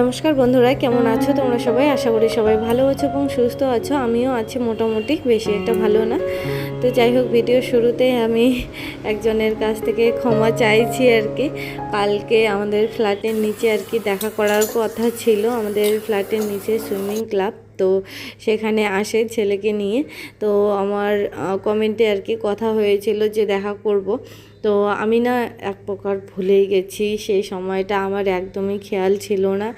নমস্কার বন্ধুরা, কেমন আছো তোমরা সবাই? আশা করি সবাই ভালো আছো এবং সুস্থ আছো। আমিও আছি মোটামুটি, বেশি একটা ভালো না। তো যাই হোক ভিডিও শুরুতে আমি একজনের কাছ থেকে ক্ষমা চাইছি আর কি কালকে আমাদের ফ্ল্যাটের নিচে আর কি দেখা করার কথা ছিল, আমাদের ফ্ল্যাটের নিচে সুইমিং ক্লাব। তো সেখানে আসে ছেলেকে নিয়ে। তো আমার কমেন্টে আর কি কথা হয়েছিল যে দেখা করব। তো আমি না এক প্রকার ভুলেই গেছি। সেই সময়টা আমার একদমই খেয়াল ছিল না।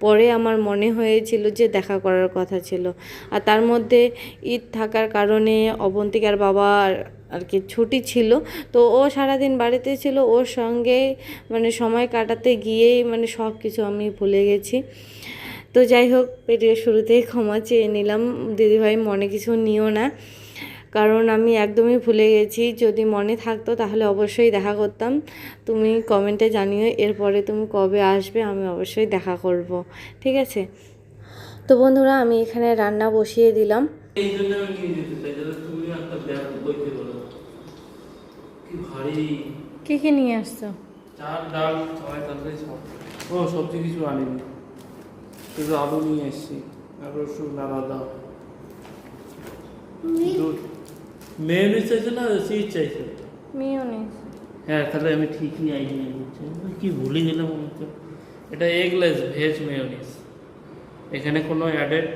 পরে আমার মনে হয়েছিল যে দেখা করার কথা ছিল। আর তার মধ্যে ঈদ থাকার কারণে অবন্তিকার বাবা আর কি ছুটি ছিল। তো ও সারাদিন বাড়িতে ছিল। ওর সঙ্গে মানে সময় কাটাতে গিয়েই মানে সব কিছু আমি ভুলে গেছি। তো যাই হোক, ভিডিও শুরুতেই ক্ষমা চেয়ে নিলাম। দিদিভাই মনে কিছু নিও না। কারণ আমি একদমই ভুলে গেছি। যদি মনে থাকতো তাহলে অবশ্যই দেখা করতাম। তুমি কমেন্টে জানিও এরপরে তুমি কবে আসবে আমি অবশ্যই দেখা করব। ঠিক আছে? তো বন্ধুরা আমি এখানে রান্না বসিয়ে দিলাম। এই জন্য আমি নিয়ে যেতে চাই যাতে তুমি একটা ব্যাগ বইতে পারো কি ভারী। কী কী নিয়ে আসছো? চাল ডাল সবাই তরকারি সব। ও সবজি কিছু আনিনি। শুধু আলু নিয়ে এসেছি আর রসুন আলাদা দুধ। মেয়নিজ চাইছো না চিজ চাইছে? মিওনিস হ্যাঁ তাহলে আমি ঠিকই আইডিয়া আমি কি ভুলে গেলাম হচ্ছে এটা এগলেস ভেজ মেয়নিজ এখানে কোনো অ্যাডেড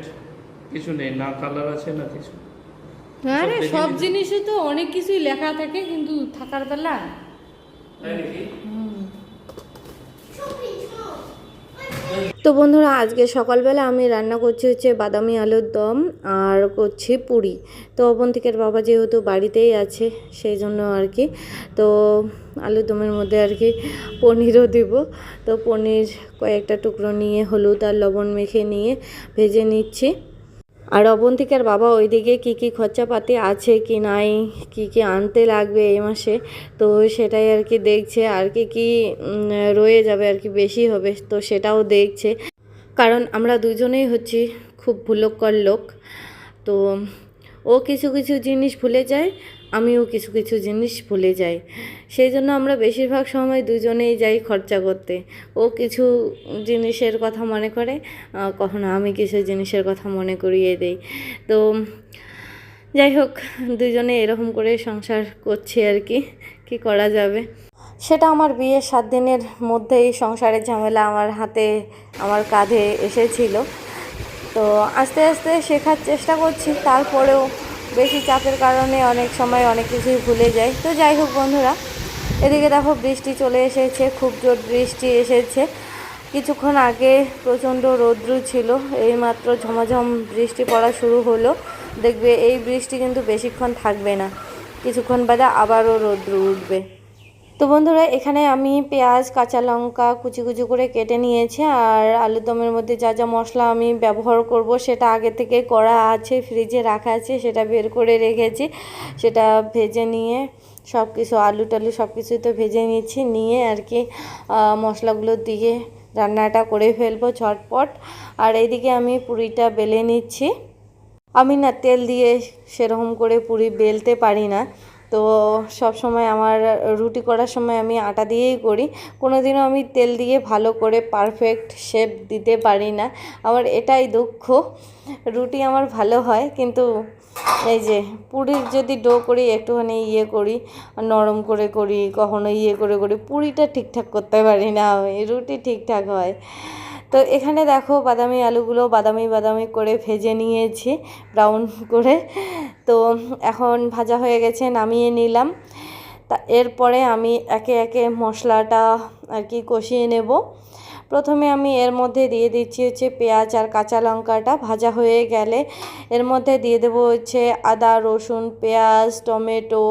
কিছু নেই না কালার আছে না কিছু। হ্যাঁ রে সব জিনিসে তো অনেক কিছুই লেখা থাকে কিন্তু থাকার বেলা। তাই নাকি? তো বন্ধুরা, আজকে সকালবেলা আমি রান্না করছি হচ্ছে বাদামি আলুর দম আর করছি পুরি। তো অবন্তিকের বাবা যেহেতু বাড়িতেই আছে, সেই জন্য আর কি। তো আলুর দমের মধ্যে আর কি পনিরও দেব। তো পনির কয়েকটা টুকরো নিয়ে হলুদ আর লবণ মেখে নিয়ে ভেজে নিচ্ছি। আর অবন্তিকার বাবা ওইদিকে কী কী খরচাপাতি আছে কি নাই, কি কি আনতে লাগবে এই মাসে, তো সেটাই আর কি দেখছে, আর কি কি রয়ে যাবে আর কি বেশি হবে, তো সেটাও দেখছে। কারণ আমরা দুজনেই হচ্ছি খুব ভুলক্কর লোক, তো ও কিছু কিছু জিনিস ভুলে যায় আমিও কিছু কিছু জিনিস ভুলে যাই। সেই জন্য আমরা বেশিরভাগ সময় দুজনেই যাই খরচা করতে। ও কিছু জিনিসের কথা মনে করে কখনো আমি কিছু জিনিসের কথা মনে করিয়ে দেই। তো যাই হোক, দুজনে এরকম করে সংসার করছি আর কি কি করা যাবে? সেটা আমার বিয়ের সাত দিনের মধ্যেই সংসারের ঝামেলা আমার হাতে, আমার কাঁধে এসেছিল। তো আস্তে আস্তে শেখার চেষ্টা করছি, তারপরেও বেশি চাপের কারণে অনেক সময় অনেক কিছুই ভুলে যায় তো যাই হোক বন্ধুরা, এদিকে দেখো বৃষ্টি চলে এসেছে, খুব জোর বৃষ্টি এসেছে। কিছুক্ষণ আগে প্রচণ্ড রৌদ্র ছিল, এইমাত্র ঝমাঝম বৃষ্টি পড়া শুরু হলো। দেখবে এই বৃষ্টি কিন্তু বেশিক্ষণ থাকবে না, কিছুক্ষণ বাদে আবারও রৌদ্র উঠবে। তো বন্ধুরা, এখানে আমি পেঁয়াজ, কাঁচা লঙ্কা কুচি কুচি করে কেটে নিয়েছি আর আলুর দমের মধ্যে যা যা মশলা আমি ব্যবহার করব সেটা আগে থেকে করা আছে, ফ্রিজে রাখা আছে, সেটা বের করে রেখেছি। সেটা ভেজে নিয়ে সব কিছু আলু টালু সব কিছুই তো ভেজে নিয়েছি নিয়ে আর কি মশলাগুলো দিয়ে রান্নাটা করে ফেলব ঝটপট। আর এইদিকে আমি পুরিটা বেলে নিচ্ছি। আমি না তেল দিয়ে সেরকম করে পুরি বেলতে পারি না। তো সব সময় আমার রুটি করার সময় আমি আটা দিয়েই করি। কোনো দিনও আমি তেল দিয়ে ভালো করে পারফেক্ট শেপ দিতে পারি না। আমার এটাই দুঃখ। রুটি আমার ভালো হয়, কিন্তু এই যে পুরির যদি ডো করি, একটুখানি ইয়ে করি, নরম করে করি, কখনো ইয়ে করে করি, পুরিটা ঠিকঠাক করতে পারি না আমি, রুটি ঠিকঠাক হয়। তো এখানে দেখো বাদামি আলুগুলো বাদামি বাদামি করে ভেজে নিয়েছি ব্রাউন করে। তো এখন ভাজা হয়ে গেছে, নামিয়ে নিলাম। তা এরপরে আমি একে একে মশলাটা আর কি কষিয়ে নেব। প্রথমে আমি এর মধ্যে দিয়ে দিচ্ছি হচ্ছে পেঁয়াজ আর কাঁচা লঙ্কাটা, ভাজা হয়ে গেলে এর মধ্যে দিয়ে দেবো হচ্ছে আদা, রসুন, পেঁয়াজ, টমেটো,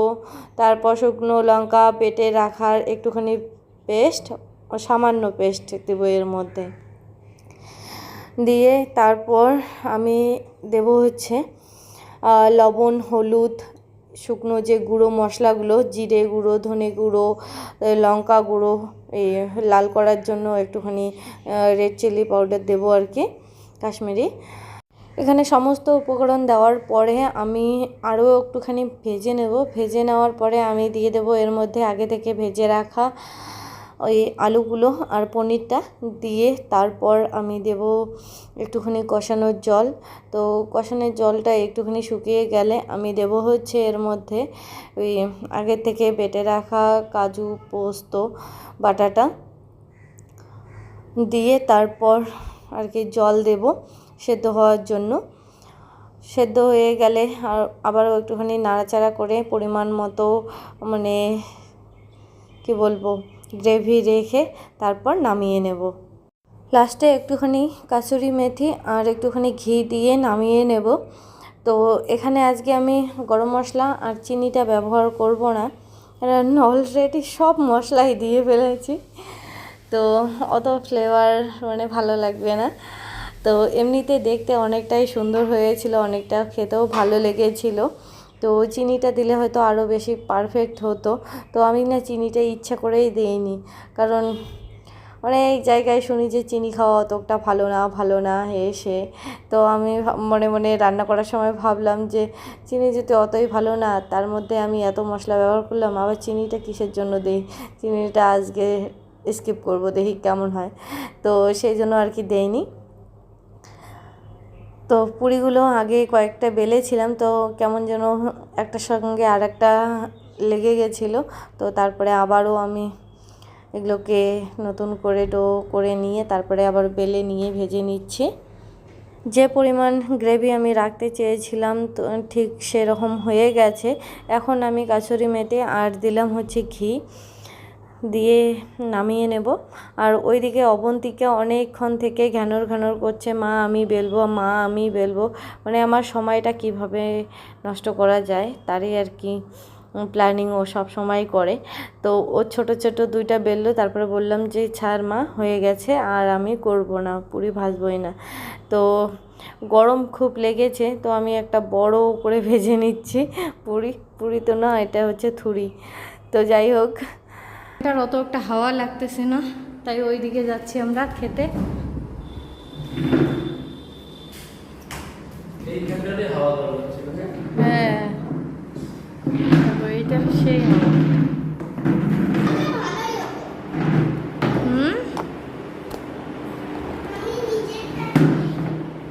তারপর শুকনো লঙ্কা পেটে রাখার একটুখানি পেস্ট, সামান্য পেস্ট দেবো এর মধ্যে। দিয়ে তারপর আমি দেব হচ্ছে লবণ, হলুদ, শুকনো যে গুঁড়ো মশলাগুলো, জিরে গুঁড়ো, ধনে গুঁড়ো লঙ্কা গুঁড়ো এই লাল করার জন্য একটুখানি রেড চিলি পাউডার দেবো আর কি, কাশ্মীরি। এখানে সমস্ত উপকরণ দেওয়ার পরে আমি আরও একটুখানি ভেজে নেব। ভেজে নেওয়ার পরে আমি দিয়ে দেবো এর মধ্যে আগে থেকে ভেজে রাখা ওই আলুগুলো আর পনিরটা দিয়ে তারপর আমি দেব একটুখানি কষানোর জল। তো কষানোর জলটা একটুখানি শুকিয়ে গেলে আমি দেব হচ্ছে এর মধ্যে ওই আগে থেকে বেটে রাখা কাজু, পোস্ত, বাটাটা দিয়ে তারপর আর কি জল দেব সেদ্ধ হওয়ার জন্য। সেদ্ধ হয়ে গেলে আর আবারও একটুখানি নাড়াচাড়া করে পরিমাণ মতো মানে কি বলব গ্রেভি রেখে তারপর নামিয়ে নেব। লাস্টে একটুখানি কাসুরি মেথি আর একটুখানি ঘি দিয়ে নামিয়ে নেব। তো এখানে আজকে আমি গরম মশলা আর চিনিটা ব্যবহার করব না। অলরেডি সব মশলাই দিয়ে ফেলেছি। তো অত ফ্লেভার মানে ভালো লাগবে না। তো এমনিতে দেখতে অনেকটাই সুন্দর হয়েছিল, অনেকটা খেতেও ভালো লেগেছিল। তো চিনিটা দিলে হয়তো আরও বেশি পারফেক্ট হতো। তো আমি না চিনিটা ইচ্ছা করেই দিইনি। কারণ অনেক জায়গায় শুনি যে চিনি খাওয়া অতটা ভালো না ভালো না এসে। তো আমি মনে মনে রান্না করার সময় ভাবলাম যে চিনি যদি অতই ভালো না, তার মধ্যে আমি এত মশলা ব্যবহার করলাম, আবার চিনিটা কিসের জন্য দিই? চিনিটা আজকে স্কিপ করব, দেখি কেমন হয়। তো সেই জন্য আর কি দেইনি। তো পুরিগুলো আগে কয়েকটা বেলেছিলাম, তো কেমন যেন একটার সঙ্গে আর একটা লেগে গেছিল। তো তারপরে আবারও আমি এগুলোকে নতুন করে ডো করে নিয়ে তারপরে আবার বেলে নিয়ে ভেজে নিচ্ছি। যে পরিমাণ গ্রেভি আমি রাখতে চেয়েছিলাম, তো ঠিক সেরকম হয়ে গেছে। এখন আমি কাছুরি মেথি আর দিলাম হচ্ছে ঘি। দিয়ে নামিয়ে নেব। আর ওইদিকে অবন্তিকা অনেকক্ষণ থেকে ঘ্যানর ঘ্যানর করছে, মা, আমি বেলবো, মা, আমি বেলবো। মানে আমার সময়টা কীভাবে নষ্ট করা যায় তারই আর কি প্ল্যানিং ও সব সময় করে। তো ও ছোট ছোট দুইটা বেললো, তারপরে বললাম যে, ছাড় মা, হয়ে গেছে, আর আমি করব না, পুরি ভাজবই না। তো গরম খুব লেগেছে, তো আমি একটা বড় করে ভেজে নিচ্ছি পুরি। পুরি তো না, এটা হচ্ছে থুরি। তো যাই হোক এটার অত একটা হাওয়া লাগতেছে না তাই ওই দিকে যাচ্ছি আমরা খেতে। হ্যাঁ? হ্যাঁ। এইটা সেই হাওয়া। হুম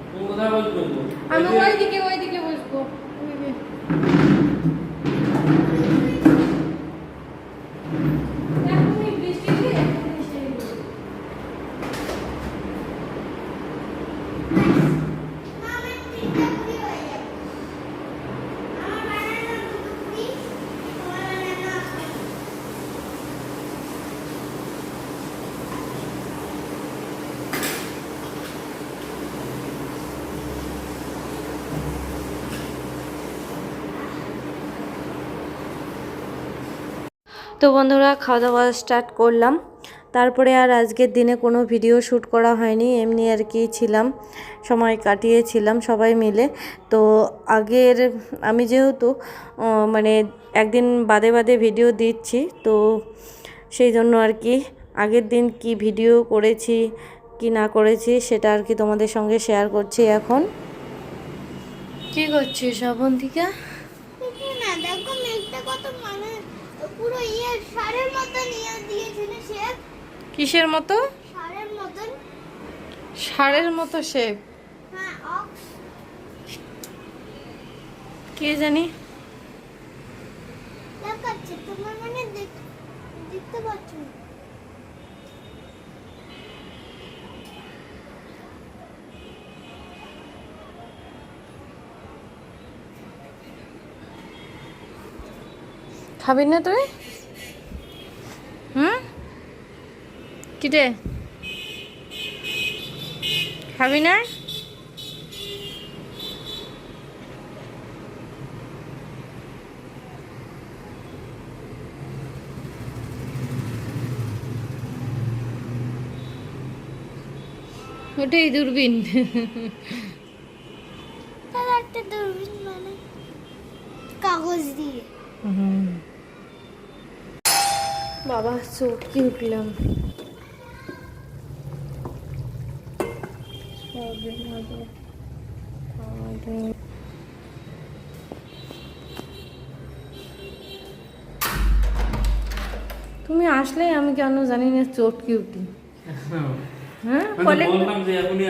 তুমি কোথায় বসবে গো? আমি ওই যে- ওই দিকে ওই দিকে বসবো ওই যে। এখনই বৃষ্টি দিয়ে এখনই সেই হলো। তো বন্ধুরা খাওয়া দাওয়া স্টার্ট করলাম। তারপরে আর আজকের দিনে কোনো ভিডিও শ্যুট করা হয়নি এমনি আর কি ছিলাম সময় কাটিয়েছিলাম সবাই মিলে। তো আগের আমি যেহেতু মানে একদিন বাদে বাদে ভিডিও দিচ্ছি তো সেই জন্য আর কি আগের দিন কি ভিডিও করেছি কি না করেছি সেটা আর কি তোমাদের সঙ্গে শেয়ার করছি এখন। কি করছিস অবন্তিকা? দেখি না দেখো মেঘটা কত মানে পুরো ইয়ে সারের দিয়েছিল সে কিসের মতো? সারের মতন। ষাঁড়ের মতো শেপ হ্যাঁ অক্স। কে জানি? দেখাচ্ছে তোমার মানে দেখতে পাচ্ছ খাবি না তুই? কিরে খাবি না? ওটাই দূরবীন। একটা দূরবীন মানে কাগজ দিয়ে। বাবা চমকে উঠলাম। তুমি আসলে আমি কেন জানি না চটকি উঠি হ্যাঁ কলিং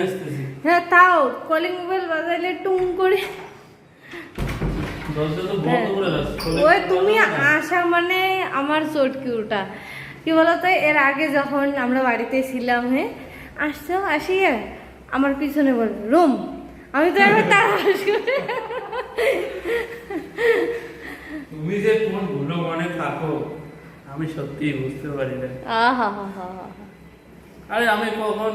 আসতেছি। হ্যাঁ তাও কলিং বেল বাজাইলে টুং করে। রাখছি ওই তুমি আসা মানে আমার চটকি উঠা কি বলতো এর আগে যখন আমরা বাড়িতে ছিলাম হ্যাঁ আসছো আসিয়ে? আমার পিছনে বল রুম আমি তো এবার তার তুমি যে কোন ভুলো মনে থাকো আমি সত্যি বুঝতে পারি না। আহা হা হা আরে আমি কখন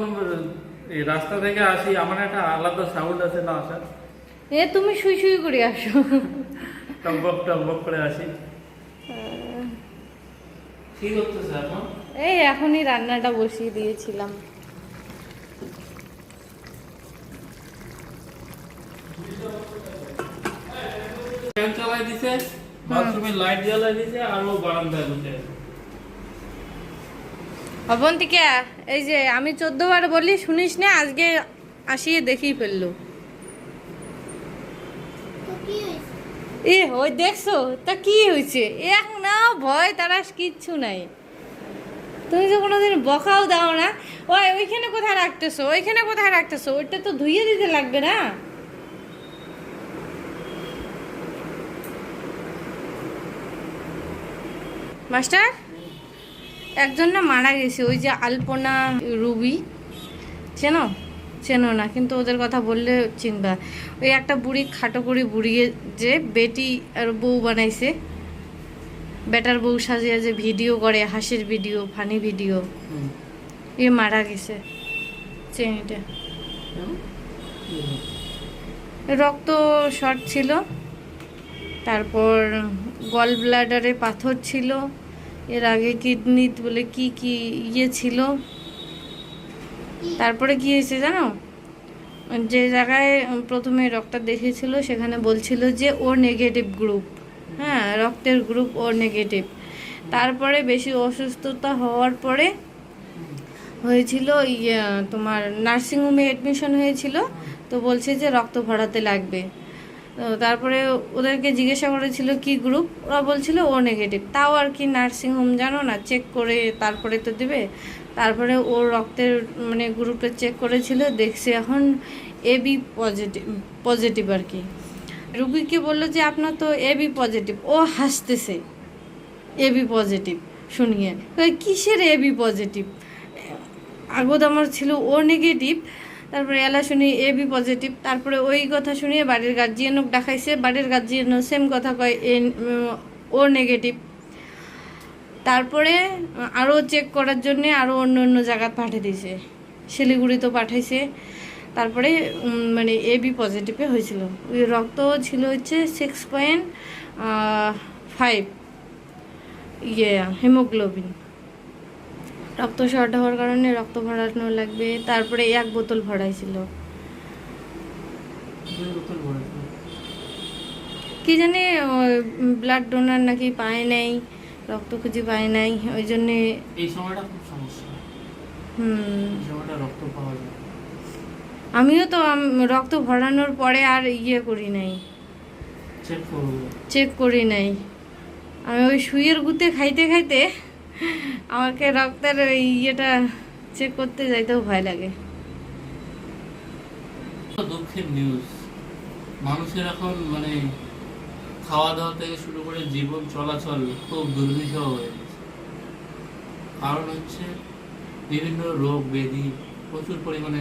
এই রাস্তা থেকে আসি আমার একটা আলাদা সাউন্ড আছে না আসার এ তুমি শুই শুই করে আসো। টকবক টকবক করে আসি। কি করতেছে এখন? এই এখনই রান্নাটা বসিয়ে দিয়েছিলাম। ফ্যান চালাই দিছে বাথরুমে লাইট জ্বালাই দিছে আর ও বারান্দায় বসে আছে। অবন্তিকা এই যে আমি চোদ্দ বার বলি শুনিস না আজকে আসিয়ে দেখেই ফেলল। তো কি হয়েছে? এ ওই দেখছ? তা কি হয়েছে? এক না ভয় তারা কিচ্ছু নাই। তুমি তো কোনোদিন বকাও দাও না। ওই ওইখানে কোথায় রাখতেছো? ওইখানে কোথায় রাখতেছো? ওইটা তো ধুইয়ে দিতে লাগবে না? মাস্টার একজন না মারা গেছে ওই যে আলপনা রুবি। চেনো? চেনো না কিন্তু ওদের কথা বললে চিনবা। ওই একটা বুড়ি খাটো করে বুড়িয়ে যে বেটি আর বউ বানাইছে। বেটার বউ সাজিয়ে যে ভিডিও করে হাসির ভিডিও ফানি ভিডিও। এ মারা গেছে চেনিটা? রক্ত শর্ট ছিল। তারপর গল ব্লাডারে পাথর ছিল। এর আগে কিডনি বলে কি কি ইয়ে ছিল। তারপরে কি হয়েছে জানো? যে জায়গায় প্রথমে রক্ত দেখেছিল সেখানে বলছিল যে ও নেগেটিভ গ্রুপ হ্যাঁ রক্তের গ্রুপ ও নেগেটিভ তারপরে বেশি অসুস্থতা হওয়ার পরে হয়েছিল ইয়ে তোমার নার্সিংহোমে অ্যাডমিশন হয়েছিল। তো বলছে যে রক্ত ভরাতে লাগবে। তো তারপরে ওদেরকে জিজ্ঞাসা করেছিল, কি গ্রুপ ওরা বলছিল, ও নেগেটিভ তাও আর কি নার্সিংহোম জানো না চেক করে তারপরে তো দেবে। তারপরে ওর রক্তের মানে গ্রুপটা চেক করেছিল, দেখছে এখন এবি পজিটিভ পজিটিভ আর কি। রুগীকে বলল যে, আপনার তো এবি পজিটিভ ও হাসতেছে এবি পজিটিভ শুনিয়ে। কিসের এবি পজিটিভ আগত আমার ছিল, ও নেগেটিভ তারপরে এলা শুনি এ বি পজিটিভ, তারপরে ওই কথা শুনিয়ে বাড়ির গার্জিয়ানক দেখাইছে, বাড়ির গার্জিয়ানও সেম কথা কয়, এ, ও নেগেটিভ তারপরে আরও চেক করার জন্য আরও অন্য অন্য জায়গায় পাঠিয়ে দিয়েছে শিলিগুড়ি তো পাঠাইছে। তারপরে মানে এ বি পজিটিভে হয়েছিল। ওই রক্ত ছিল হচ্ছে সিক্স পয়েন্ট ফাইভ ইয়ে হিমোগ্লোবিন রক্ত শর্ট হওয়ার কারণে রক্ত ভরানো লাগবে। তারপরে এক বোতল ভরাইছিল। কি জানি ব্লাড ডোনার নাকি পায় নাই রক্ত খুঁজে পায় নাই ওই জন্যে এই সময়টা খুব সমস্যা। হুম। সময়টা রক্ত পাওয়া যায়। আমিও তো রক্ত ভরানোর পরে আর ইয়ে করি নাই। চেক করি নাই। আমি ওই সুইয়ের গুতে খাইতে খাইতে আমাকে রক্তের ইয়েটা চেক করতে যাইতেও ভয় লাগে। দুঃখের নিউজ মানুষের এখন মানে খাওয়া দাওয়া থেকে শুরু করে জীবন চলাচল খুব দুর্বিষহ হয়ে গেছে। কারণ হচ্ছে বিভিন্ন রোগ ব্যাধি প্রচুর পরিমাণে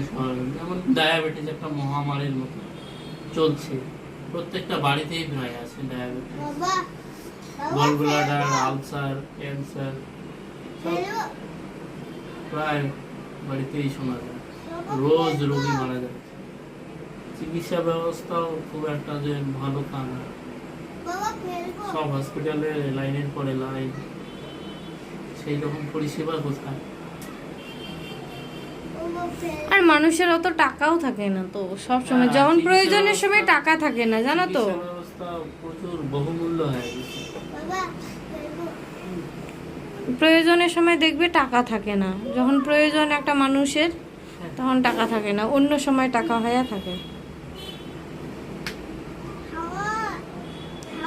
যেমন ডায়াবেটিস একটা মহামারীর মতো চলছে। প্রত্যেকটা বাড়িতেই প্রায় আছে ডায়াবেটিস আলসার ক্যান্সার প্রায় বাড়িতেই শোনা যায়। রোজ রোগী মারা যাচ্ছে চিকিৎসা ব্যবস্থাও খুব একটা যে ভালো তা না। সব হসপিটালে লাইনের পরে লাইন। সেই রকম পরিষেবা কোথায়? আর মানুষের অত টাকাও থাকে না তো। সব সময় হ্যাঁ, যখন প্রয়োজনের সময় টাকা থাকে না জানো তো? প্রচুর বহুমূল্য হয়ে গেছে বাবা খেলব প্রয়োজনের সময় দেখবে টাকা থাকে না। যখন প্রয়োজন একটা মানুষের তখন টাকা থাকে না। অন্য সময় টাকা হয়ে থাকে।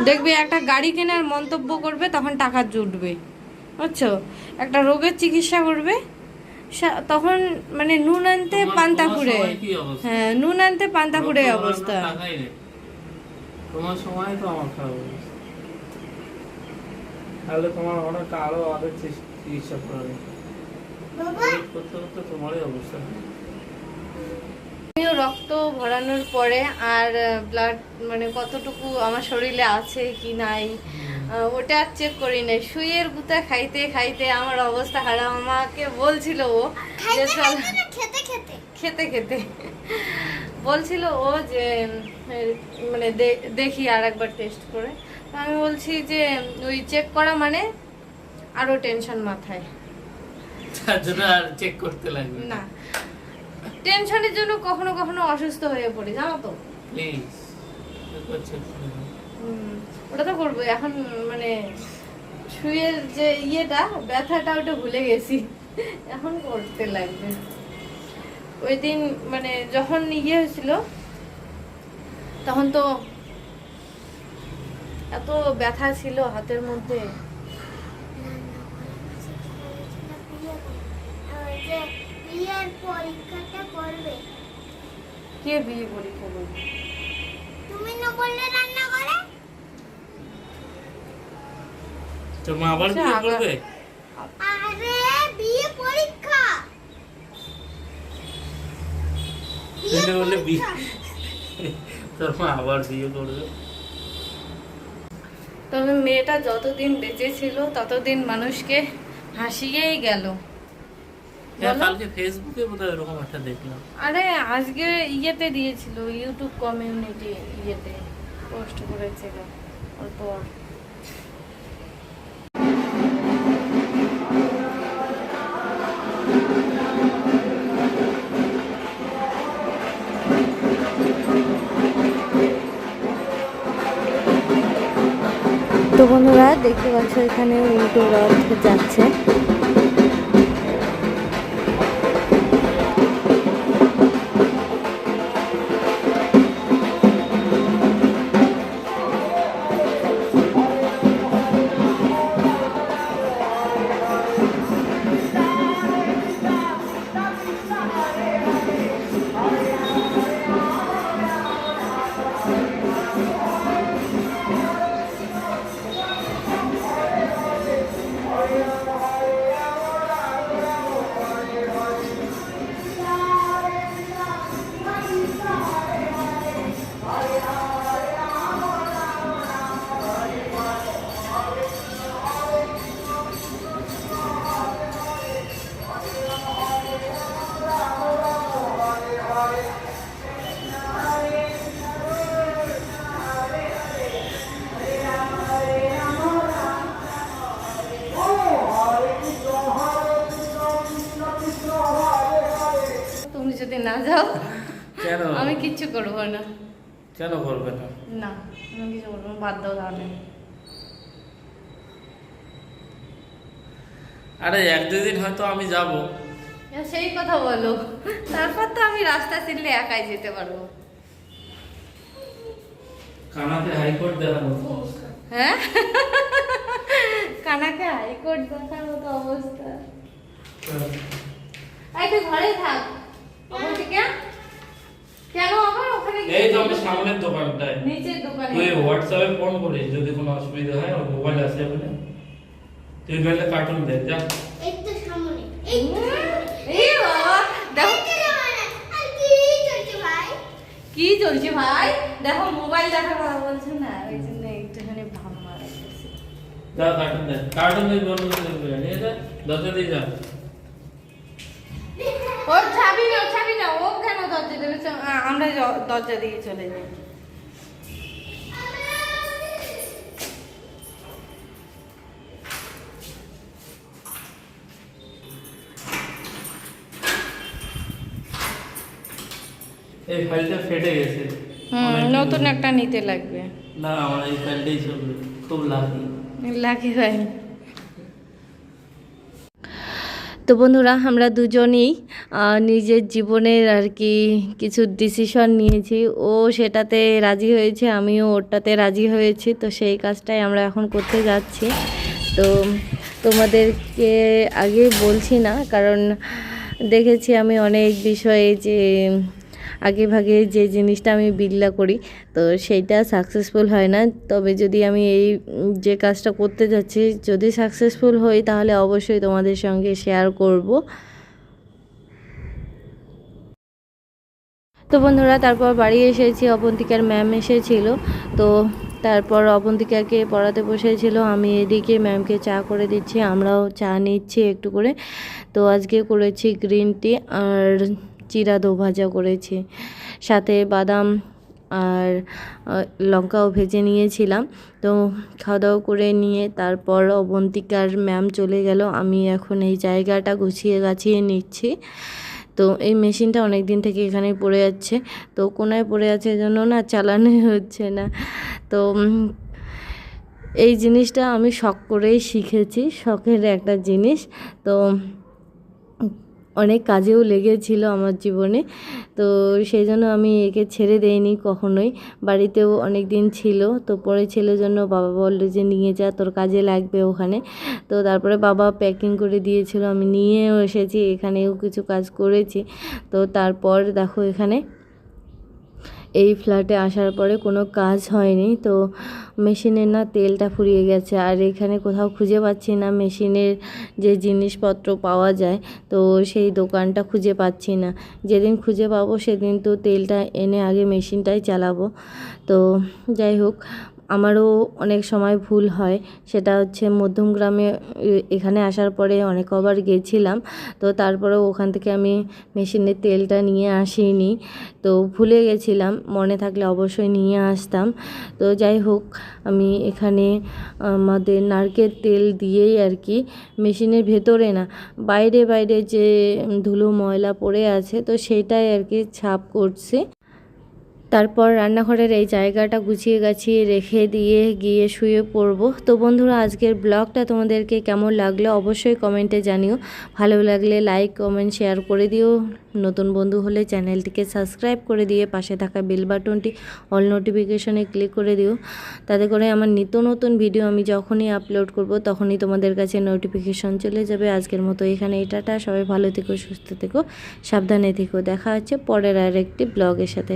দেখবে একটা গাড়ি কেনার মন্তব্য করবে তখন টাকা জুটবে। বুঝছ? একটা রোগের চিকিৎসা করবে তখন মানে নুন আনতে পান্তা অবস্থা? হ্যাঁ নুন আনতে পান্তা রোগ অবস্থা। তোমার সময় তো আমার খারাপ অবস্থা তাহলে তোমার অনেক আরও আগে চিকিৎসা করাবে। বাবা! করতে করতে তোমারই অবস্থা। আমিও রক্ত ভরানোর পরে আর ব্লাড মানে কতটুকু আমার শরীরে আছে কি নাই ওটা আর চেক করি নাই। শুয়ের গুতা খাইতে খাইতে আমার অবস্থা খারাপ। আমাকে বলছিল ও যে চল খেতে খেতে। খেতে খেতে। বলছিল ও যে মানে দে- দেখি আর একবার টেস্ট করে। আমি বলছি যে ওই চেক করা মানে আরও টেনশন মাথায়। তার জন্য আর চেক করতে লাগবে না। টেনশনের জন্য কখনো কখনো অসুস্থ হয়ে পড়ি জানো তো? প্লিজ ওটা তো করব। এখন মানে শুয়ের যে ইয়েটা ব্যথাটা ওটা ভুলে গেছি। এখন করতে লাগবে। ওই দিন মানে যখন ইয়ে হয়েছিল তখন তো এত ব্যথা ছিল হাতের মধ্যে। কে বিয়ে পরীক্ষা করবে? তুমি না বললে রান্না করে? তোর মা আবার আচ্ছা, বিয়ে করবে? আরে বিয়ে পরীক্ষা। বিয়ে তুমি বললে বিয়ে তোর মা আবার বিয়ে করবে? তবে মেয়েটা যতদিন বেঁচে ছিল ততদিন মানুষকে হাসিয়েই গেল। হ্যাঁ? ফেসবুকে বোধহয় এরকম একটা দেখলাম। আরে আজকে ইয়েতে দিয়েছিল ইউটিউব কমিউনিটি ইয়েতে পোস্ট করেছিল অল্প তো বন্ধুরা দেখতে পাচ্ছ এখানে উল্টো রথ যাচ্ছে। করব না। কেন করবে না? না আমি কিছু করব না, বাদ দাও তাহলে। আরে এক দুদিন হয়তো আমি যাব। হ্যাঁ, সেই কথা বলো। তারপর তো আমি রাস্তা চিনলে একাই যেতে পারব। কানাতে হাইকোর্ট দেখাবো। হ্যাঁ? কানাকে হাইকোর্ট দেখার মতো অবস্থা। এই তুই ঘরে থাক। ওখান থেকে কেন আবার ওখানে এই তো আমি সামনের দোকানটায়। নিচের দোকানে। তুই হোয়াটসঅ্যাপে ফোন করিস যদি কোনো অসুবিধা হয় ওর মোবাইল আছে ওখানে। তুই গেলে কার্টুন দে যা। এই তো সামনে এই এই বাবা দেখো। কি চলছে ভাই? কি চলছে ভাই? দেখো মোবাইল দেখার কথা বলছো না ওই জন্য একটুখানি ভাব মারা গেছে যা কার্টুন দে কার্টুন দিয়ে বন্ধ করে দেবে নিয়ে যা দরজা দিয়ে যা। দেবে চ- আ- আমরা জ- দরজা দিয়ে চলে যাই। এই ফাইলটা ফেটে গেছে। হুম অনেক দিন নতুন ধরে। একটা নিতে লাগবে। না আমার এই ফাইলটাই চলবে। খুব লাকি লাগে ভাই তো বন্ধুরা, আমরা দুজনেই নিজের জীবনের আর কি কিছু ডিসিশন নিয়েছি। ও সেটাতে রাজি হয়েছে, আমিও ওটাতে রাজি হয়েছি। তো সেই কাজটাই আমরা এখন করতে যাচ্ছি। তো তোমাদেরকে আগে বলছি না, কারণ দেখেছি আমি অনেক বিষয়ে যে আগে ভাগে যে জিনিসটা আমি বিল্লা করি, তো সেইটা সাকসেসফুল হয় না। তবে যদি আমি এই যে কাজটা করতে যাচ্ছি, যদি সাকসেসফুল হই, তাহলে অবশ্যই তোমাদের সঙ্গে শেয়ার করব। তো বন্ধুরা, তারপর বাড়ি এসেছি, অবন্তিকার ম্যাম এসেছিল। তো তারপর অবন্তিকাকে পড়াতে বসেছিল, আমি এদিকে ম্যামকে চা করে দিচ্ছি, আমরাও চা নিচ্ছি একটু করে। তো আজকে করেছি গ্রিন টি আর চিরা দো ভাজা করেছি। সাথে বাদাম আর লঙ্কাও ভেজে নিয়েছিলাম। তো খাওয়া দাওয়া করে নিয়ে তারপর অবন্তিকার ম্যাম চলে গেল। আমি এখন এই জায়গাটা গুছিয়ে গাছিয়ে নিচ্ছি। তো এই মেশিনটা অনেক দিন থেকে এখানে পড়ে যাচ্ছে তো কোনায় পড়ে আছে জন্য না চালানোই হচ্ছে না। তো এই জিনিসটা আমি শখ করেই শিখেছি। শখের একটা জিনিস। তো অনেক কাজেও লেগেছিল আমার জীবনে। তো সেই জন্য আমি একে ছেড়ে দেইনি কখনোই। বাড়িতেও অনেক দিন ছিল, তো পরে ছেলের জন্য বাবা বলল যে, নিয়ে যা, তোর কাজে লাগবে ওখানে। তো তারপরে বাবা প্যাকিং করে দিয়েছিল, আমি নিয়েও এসেছি, এখানেও কিছু কাজ করেছি। তো তারপর দেখো এখানে এই ফ্ল্যাটে আসার পরে কোনো কাজ হয়নি, তো মেশিনের না তেলটা ফুরিয়ে গেছে। আর এখানে কোথাও খুঁজে পাচ্ছি না, মেশিনের যে জিনিসপত্র পাওয়া যায়, তো সেই দোকানটা খুঁজে পাচ্ছি না। যেদিন খুঁজে পাবো সেদিন তো তেলটা এনে আগে মেশিনটাই চালাবো। তো যাই হোক আমারও অনেক সময় ভুল হয়। সেটা হচ্ছে মধ্যমগ্রামে এখানে আসার পরে অনেক কবার গেছিলাম। তো তারপরেও ওখান থেকে আমি মেশিনের তেলটা নিয়ে আসিনি। তো ভুলে গেছিলাম, মনে থাকলে অবশ্যই নিয়ে আসতাম। তো যাই হোক, আমি এখানে আমাদের নারকেল তেল দিয়েই আর কি মেশিনের ভেতরে না, বাইরে বাইরে যে ধুলো ময়লা পড়ে আছে, তো সেটাই আর কি ছাপ করছি। তারপর রান্নাঘরের এই জায়গাটা গুছিয়ে গাছিয়ে রেখে দিয়ে গিয়ে শুয়ে পড়ব। তো বন্ধুরা, আজকের ব্লগটা তোমাদেরকে কেমন লাগল অবশ্যই কমেন্টে জানিও। ভালো লাগলে লাইক, কমেন্ট, শেয়ার করে দিও। নতুন বন্ধু হলে চ্যানেলটিকে সাবস্ক্রাইব করে দিয়ে পাশে থাকা বেল বাটনটি অল নোটিফিকেশনে ক্লিক করে দিও। তাতে করে আমার নিত্য নতুন ভিডিও আমি যখনই আপলোড করব, তখনই তোমাদের কাছে নোটিফিকেশন চলে যাবে। আজকের মতো এখানে এটাটা সবাই ভালো থেকো, সুস্থ থেকো, সাবধানে থেকো। দেখা হচ্ছে পরের আর একটি ব্লগের সাথে।